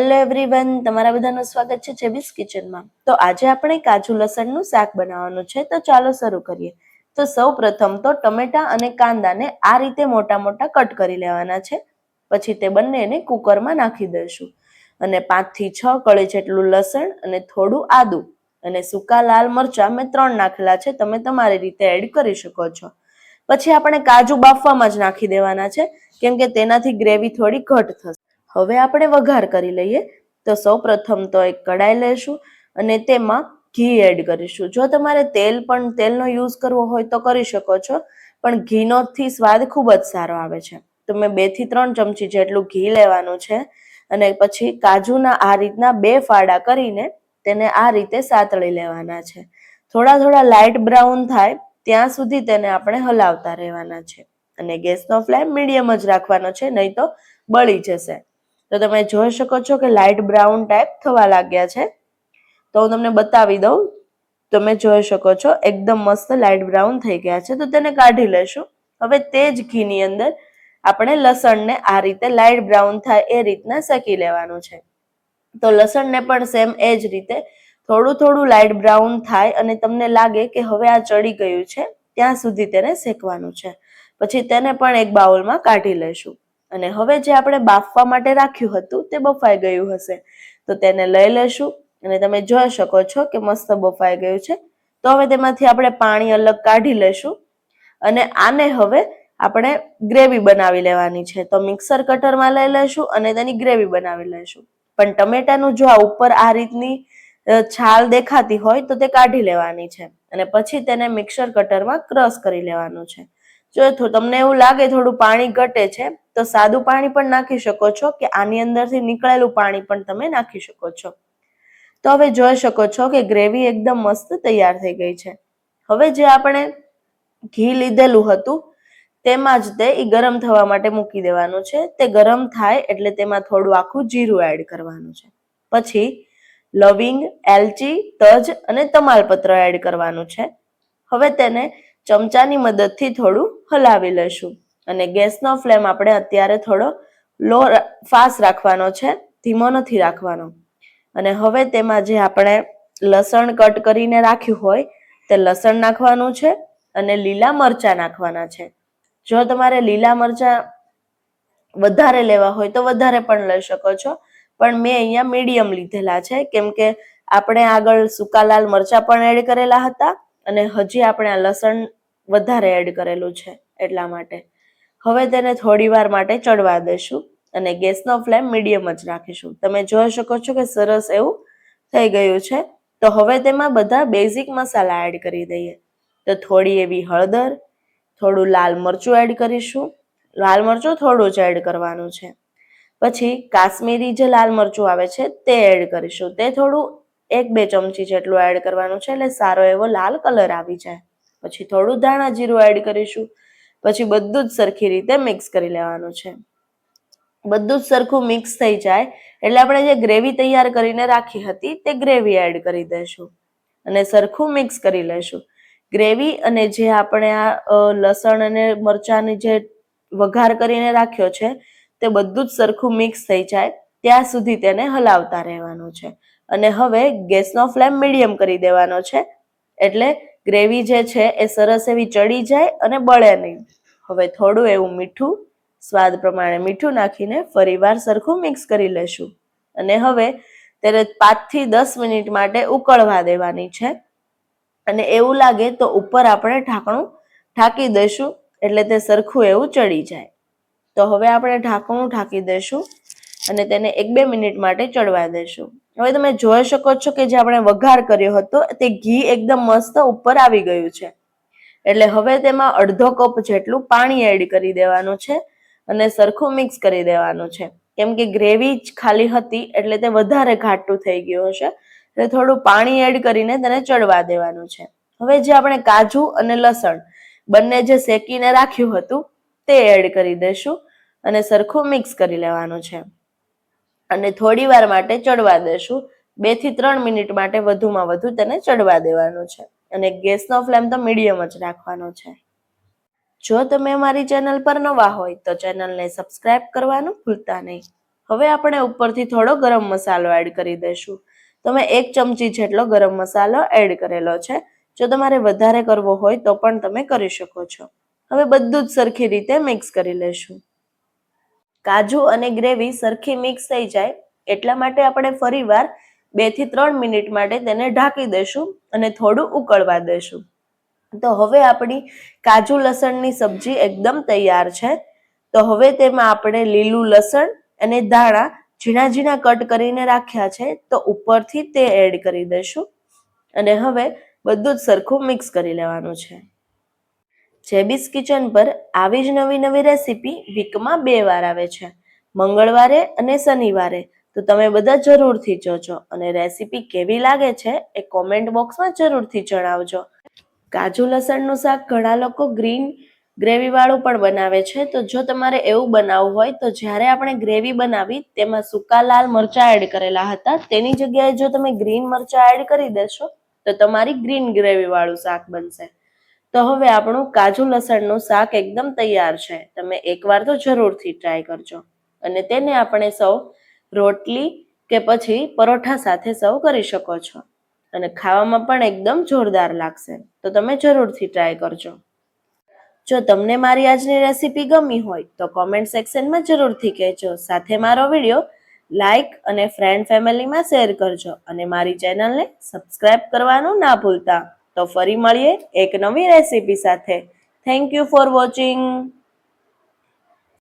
Hello everyone તમારા બધાનું સ્વાગત છે જેબીસ કિચનમાં. તો આજે આપણે કાજુ લસણનું શાક બનાવવાનું છે, તો ચાલો શરૂ કરીએ. તો સૌ પ્રથમ તો ટમેટા અને કાંદાને આ રીતે મોટા મોટા કટ કરી લેવાના છે. પછી તે બંનેને કુકરમાં નાખી દઈશું. અને પાંચથી છ કળી જેટલું લસણ અને થોડું આદું અને સૂકા લાલ મરચાં મેં ત્રણ નાખેલા છે, તમે તમારી રીતે એડ કરી શકો છો. પછી આપણે કાજુ બાફવામાં જ નાખી દેવાના છે, કેમ કે તેનાથી ગ્રેવી થોડી ઘટ થશે. હવે આપણે વઘાર કરી લઈએ. તો સૌ પ્રથમ તો એક કડાઈ લેશું અને તેમાં ઘી એડ કરીશું. જો તમારે તેલ પણ, તેલનો યુઝ કરવો હોય તો કરી શકો છો, પણ ઘીનો થી સ્વાદ ખૂબ જ સારો આવે છે. તો મેં બેથી ત્રણ ચમચી જેટલું ઘી લેવાનું છે અને પછી કાજુના આ રીતના બે ફાડા કરીને તેને આ રીતે સાતળી લેવાના છે. થોડા થોડા લાઇટ બ્રાઉન થાય ત્યાં સુધી તેને આપણે હલાવતા રહેવાના છે. અને ગેસનો ફ્લેમ મીડિયમ જ રાખવાનો છે, નહીં તો બળી જશે. તો તમે જોઈ શકો છો કે લાઇટ બ્રાઉન ટાઈપ થવા લાગ્યા છે. તો હું તમને બતાવી દઉં. તમે જોઈ શકો છો એકદમ મસ્ત લાઇટ બ્રાઉન થઈ ગયા છે. તો તેને કાઢી લેશું. હવે તે જ ઘીની અંદર આપણે લસણને આ રીતે લાઇટ બ્રાઉન થાય એ રીતના શેકી લેવાનું છે. તો લસણને પણ સેમ એ જ રીતે થોડું થોડું લાઇટ બ્રાઉન થાય અને તમને લાગે કે હવે આ ચડી ગયું છે, ત્યાં સુધી તેને શેકવાનું છે. પછી તેને પણ એક બાઉલમાં કાઢી લેશું. અને હવે જે આપણે બાફવા માટે રાખ્યું હતું તે બફાઈ ગયું હશે. તો તેને લઈ લેશું અને તમે જોઈ શકો છો કે મસ્ત બફાઈ ગયું છે. તો હવે તેમાંથી આપણે પાણી અલગ કાઢી લેશું અને આને હવે આપણે ગ્રેવી બનાવી લેવાની છે. તો મિક્સર કટરમાં લઈ લેશું અને તેની ગ્રેવી બનાવી લેશું. પણ ટમેટાનું જો આ ઉપર આ રીતની છાલ દેખાતી હોય તો તે કાઢી લેવાની છે. અને પછી તેને મિક્સર કટરમાં ક્રશ કરી લેવાનું છે. જો તમને એવું લાગે થોડું પાણી ઘટે છે, તો સાદું પાણી પણ નાખી શકો છો કે આની અંદરથી નીકળેલું પાણી પણ તમે નાખી શકો છો. તો હવે જોઈ શકો છો કે ગ્રેવી એકદમ મસ્ત તૈયાર થઈ ગઈ છે. હવે જે આપણે ઘી લીધેલું હતું, તેમાં જ તે એ ગરમ થવા માટે મૂકી દેવાનું છે. તે ગરમ થાય એટલે તેમાં થોડું આખું જીરું એડ કરવાનું છે. પછી લવિંગ, એલચી, તજ અને તમાલપત્ર એડ કરવાનું છે. હવે તેને ચમચાની મદદથી થોડું હલાવી લેશું અને ગેસનો ફ્લેમ આપણે અત્યારે થોડો લો ફાસ્ટ રાખવાનો છે, ધીમો નથી રાખવાનો. અને હવે તેમાં જે આપણે લસણ કટ કરીને રાખ્યું હોય, તે લસણ નાખવાનું છે અને લીલા મરચા નાખવાના છે. જો તમારે લીલા મરચા વધારે લેવા હોય તો વધારે પણ લઈ શકો છો. પણ મેં અહીંયા મીડિયમ લીધેલા છે, કેમ કે આપણે આગળ સૂકા લાલ મરચા પણ એડ કરેલા હતા. અને હજી આપણે આ લસણ વધારે એડ કરેલું છે એટલા માટે. હવે તેને થોડી વાર માટે ચડવા દઈશું અને ગેસનો ફ્લેમ મીડિયમ જ રાખીશું. તમે જોઈ શકો છો કે સરસ એવું થઈ ગયું છે. તો હવે તેમાં બધા બેઝિક મસાલા એડ કરી દઈએ. તો થોડી એવી હળદર, થોડું લાલ મરચું એડ કરીશું. લાલ મરચું થોડું જ એડ કરવાનું છે. પછી કાશ્મીરી જે લાલ મરચું આવે છે તે એડ કરીશું. તે થોડું એક બે ચમચી જેટલું એડ કરવાનું છે, એટલે સારો એવો લાલ કલર આવી જાય. પછી થોડું ધાણા જીરું એડ કરીશું, પછી બધું જ સરખી રીતે મિક્સ કરી લેવાનું છે. બધું જ સરખું મિક્સ થઈ જાય, એટલે આપણે જે ગ્રેવી તૈયાર કરીને રાખી હતી, તે ગ્રેવી એડ કરી દઈશું. અને સરખું મિક્સ કરી લેશું ગ્રેવી અને જે આપણે આ લસણ અને મરચાંની જે વઘાર કરીને રાખ્યો છે, તે બધું જ સરખું મિક્સ થઈ જાય, ત્યાં સુધી તેને હલાવતા રહેવાનું છે. અને હવે ગેસનો ફ્લેમ મીડિયમ કરી દેવાનો છે. એટલે ગ્રેવી જે છે એ સરસ એવી ચડી જાય અને બળે નહીં. હવે થોડું એવું મીઠું, સ્વાદ પ્રમાણે મીઠું નાખીને ફરીવાર સરખું મિક્સ કરી લેશું. અને હવે તેને પાંચથી દસ મિનિટ માટે ઉકળવા દેવાની છે. અને એવું લાગે તો ઉપર આપણે ઢાંકણું ઢાંકી દઈશું એટલે તે સરખું એવું ચડી જાય. તો હવે આપણે ઢાંકણું ઢાંકી દઈશું અને તેને એક બે મિનિટ માટે ચડવા દઈશું હવે તમે જોઈ શકો છો કે જે આપણે વઘાર કર્યો હતો, તે ઘી એકદમ મસ્ત ઉપર આવી ગયું છે. એટલે હવે તેમાં અડધો કપ જેટલું પાણી એડ કરી દેવાનું છે અને સરખું મિક્સ કરી દેવાનું છે. કેમ કે ગ્રેવી જ ખાલી હતી, એટલે તે વધારે ઘાટું થઈ ગયું હશે. એટલે થોડું પાણી એડ કરીને તેને ચડવા દેવાનું છે. હવે જે આપણે કાજુ અને લસણ બંને જે શેકીને રાખ્યું હતું, તે એડ કરી દઈશું અને સરખું મિક્સ કરી લેવાનું છે. અને થોડી વાર માટે ચડવા દેશું. બેથી ત્રણ મિનિટ માટે વધુમાં વધુ તેને ચડવા દેવાનું છે. અને ગેસનો ફ્લેમ તો મીડિયમ જ રાખવાનો છે. જો તમે અમારી ચેનલ પર નવા હોય તો ચેનલને સબસ્ક્રાઇબ કરવાનું ભૂલતા નહીં. હવે આપણે ઉપરથી થોડો ગરમ મસાલો એડ કરી દઈશું. તમે એક ચમચી જેટલો ગરમ મસાલો એડ કરેલો છે. જો તમારે વધારે કરવો હોય તો પણ તમે કરી શકો છો. હવે બધું જ સરખી રીતે મિક્સ કરી લેશું. કાજુ અને ગ્રેવી સરખી મિક્સ થઈ જાય, એટલા માટે આપણે ફરીવાર બેથી ત્રણ મિનિટ માટે તેને ઢાંકી દેશું અને થોડું ઉકળવા દેશું તો હવે આપણી કાજુ લસણની સબ્જી એકદમ તૈયાર છે. તો હવે તેમાં આપણે લીલું લસણ અને ધાણા ઝીણા ઝીણા કટ કરીને રાખ્યા છે. તો ઉપરથી તે એડ કરી દઈશું. અને હવે બધું જ સરખું મિક્સ કરી લેવાનું છે. જેબીસ કિચન પર આવી જ નવી નવી રેસીપી વીકમાં બે વાર આવે છે. મંગળવારે અને શનિવારે. તો તમે બધા જરૂરથી જોજો અને રેસીપી કેવી લાગે છે એ કોમેન્ટ બોક્સમાં જરૂરથી જણાવજો. કાજુ લસણનું શાક ઘણા લોકો ગ્રીન ગ્રેવીવાળું પણ બનાવે છે. તો જો તમારે એવું બનાવવું હોય તો જ્યારે આપણે ગ્રેવી બનાવી તેમાં સૂકા લાલ મરચાં એડ કરેલા હતા. તેની જગ્યાએ જો તમે ગ્રીન મરચાં એડ કરી દેશો તો તમારી ગ્રીન ગ્રેવીવાળું શાક બનશે. તો હવે આપણું કાજુ લસણનું શાક એકદમ તૈયાર છે. તમે એકવાર તો જરૂરથી ટ્રાય કરજો. અને તેને આપણે સૌ રોટલી કે પછી પરોઠા સાથે સૌ કરી શકો છો. અને ખાવામાં પણ એકદમ જોરદાર લાગશે. તો તમે જરૂરથી ટ્રાય કરજો. જો તમને મારી આજની રેસીપી ગમી હોય તો કોમેન્ટ સેક્શનમાં જરૂરથી કહેજો. સાથે મારો વીડિયો લાઈક અને ફ્રેન્ડ ફેમિલીમાં શેર કરજો. અને મારી ચેનલને સબસ્ક્રાઇબ કરવાનું ના ભૂલતા. તો ફરી મળીએ એક નવી રેસીપી સાથે. Thank you for watching